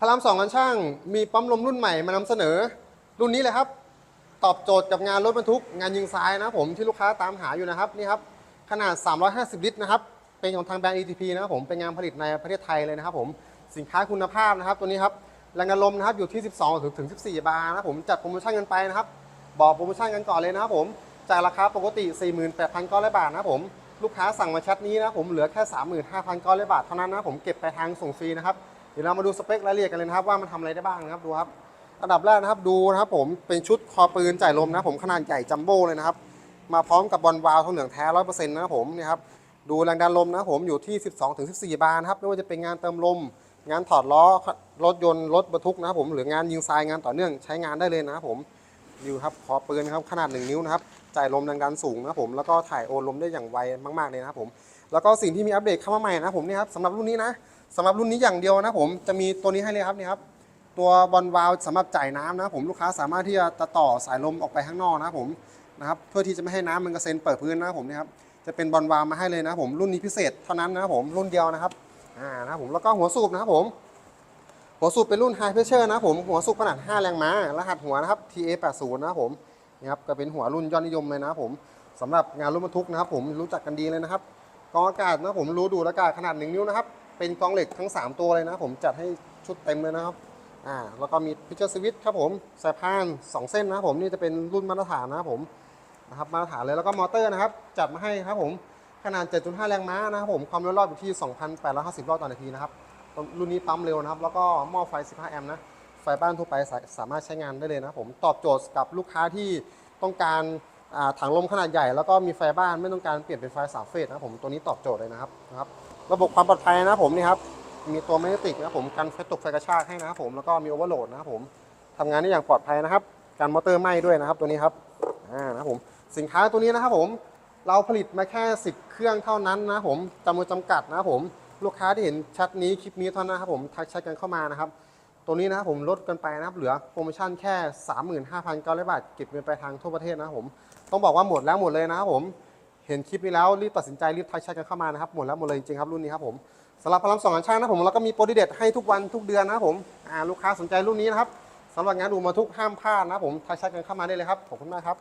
พระรามสองกันช่าง มีปั๊มลมรุ่นใหม่มานำเสนอ รุ่นนี้เลยครับ ตอบโจทย์กับงานรถบรรทุก งานยิงซ้ายนะผมที่ลูกค้าตามหาอยู่นะครับนี่ครับขนาด 350 ลิตรนะครับเป็นของทางแบรนด์ ETP นะครับผมเป็นงานผลิตในประเทศไทยเลยนะครับผมสินค้าคุณภาพนะครับ ตัวนี้ครับแรงดันลมนะครับอยู่ที่ 12ถึงถึง 14 บาร์นะผมจัดโปรโมชั่นกันไปนะครับบอกโปรโมชั่นกันก่อนเลยนะครับผมจากราคาปกติ 48,900 บาทนะครับผมลูกค้าสั่งมาแชทนี้นะผมเหลือแค่ 35,900 บาทเท่านั้นนะผมเก็บไปทางส่งฟรีนะครับ ดี๋ยวเรามาดูสเปครายละเอียดกันเลยนะครับว่ามันทำอะไรได้บ้างนะครับดูครับอันดับแรกนะครับดูนะครับผมเป็นชุดคอปืนจ่ายลมนะครับผมขนาดใหญ่จัมโบ้เลยนะครับมาพร้อมกับบอลวาล์วทองเหลืองแท้ร้อยเปอร์เซ็นต์นะครับผมนี่ครับดูแรงดันลมนะครับผมอยู่ที่ 12ถึง14 บาร์นะครับไม่ว่าจะเป็นงานเติมลม งานถอดล้อรถยนต์รถบรรทุกนะครับผมหรืองานยิงทรายงานต่อเนื่องใช้งานได้เลยนะครับผมดูครับคอปืนครับขนาด 1 นิ้วนะครับจ่ายลมแรงดันสูงนะครับผมแล้วก็ถ่ายโอนลมได้อย่างไวมากๆเลยนะครับผม แล้วก็สิ่งที่มีอัปเดตเข้ามาใหม่นะผมเนี่ยครับสำหรับรุ่นนี้นะสำหรับรุ่นนี้อย่างเดียวนะผมจะมีตัวนี้ให้เลยครับนี่ครับตัวบอลวาล์วสำหรับจ่ายน้ำนะผมลูกค้าสามารถที่จะต่อสายลมออกไปข้างนอกนะผมนะครับเพื่อที่จะไม่ให้น้ำมันกระเซ็นเปิดพื้นนะผมนะครับจะเป็นบอลวาล์วมาให้เลยนะผมรุ่นนี้พิเศษเท่านั้นนะผมรุ่นเดียวนะครับอ่านะครับผมแล้วก็หัวสูบนะครับผม หัวสูบเป็นรุ่น High Pressure นะผมหัวสูบขนาด 5 แรงม้ารหัสหัวนะครับ TA80 นะผมนี่ครับก็เป็นหัวรุ่นยอดนิยมเลยนะผมสำหรับงานรถบรรทุกนะครับผมรู้จักกันดีเลยนะครับ กองอากาศนะผมรู้ดูอากาศขนาด 1 นิ้วนะครับ เป็นกองเหล็กทั้ง 3 ตัวเลยนะผมจัดให้ชุดเต็มเลยนะครับอ่าแล้วก็มีพิเจอร์สวิตครับผมสายพาน 2 เส้นนะครับผมนี่จะเป็นรุ่นมาตรฐานนะครับผมนะครับมาตรฐานเลยแล้วก็มอเตอร์นะครับ จัดมาให้ครับผมขนาด 7.5 แรงม้านะครับผมความเร็วรอบอยู่ที่ 2,850 รอบต่อนาทีนะครับรุ่นนี้ปั๊มเร็วนะครับ แล้วก็หม้อไฟ 15 แอมป์นะไฟบ้านทั่วไปสามารถใช้งานได้เลยนะผมตอบโจทย์กับลูกค้าที่ต้องการ ถังลมขนาดใหญ่แล้วก็มีไฟบ้านไม่ต้องการเปลี่ยนเป็นไฟสามเฟสนะครับผมตัวนี้ตอบโจทย์เลยนะครับนะครับ ระบบความปลอดภัยนะผมนี่ครับมีตัวแมกเนติกนะครับผมกันไฟตกไฟกระชากให้นะครับผมแล้วก็มีโอเวอร์โหลดนะครับผมทำงานได้อย่างปลอดภัยนะครับการมอเตอร์ไหม้ด้วยนะครับตัวนี้ครับอ่านะครับผมสินค้าตัวนี้นะครับผมเราผลิตมาแค่ 10 เครื่องเท่านั้นนะผมจำนวนจำกัดนะครับผมลูกค้าที่เห็นแชัดนี้คลิปนี้เท่านั้นนะครับผมทักแชทกันเข้ามานะครับ ตัวนี้นะผมลดกันไปนะครับเหลือโปรโมชั่นแค่ 35,900 บาทเก็บเงินไปลายทางทั่วประเทศนะครับผมต้องบอกว่าหมดแล้วหมดเลยนะครับผมเห็นคลิปนี้แล้วรีบตัดสินใจรีบทักแชทกันเข้ามานะครับหมดแล้วหมดเลยจริงๆครับรุ่นนี้ครับผมสำหรับพลังสองอันช่างนะผมแล้วก็มีโปรดีเด็ดให้ทุกวันทุกเดือนนะครับผมลูกค้าสนใจรุ่นนี้นะครับสำหรับงานดูมาทุกห้ามพลาดนะครับผมทักแชทกันเข้ามาได้เลยครับขอบคุณมากครับ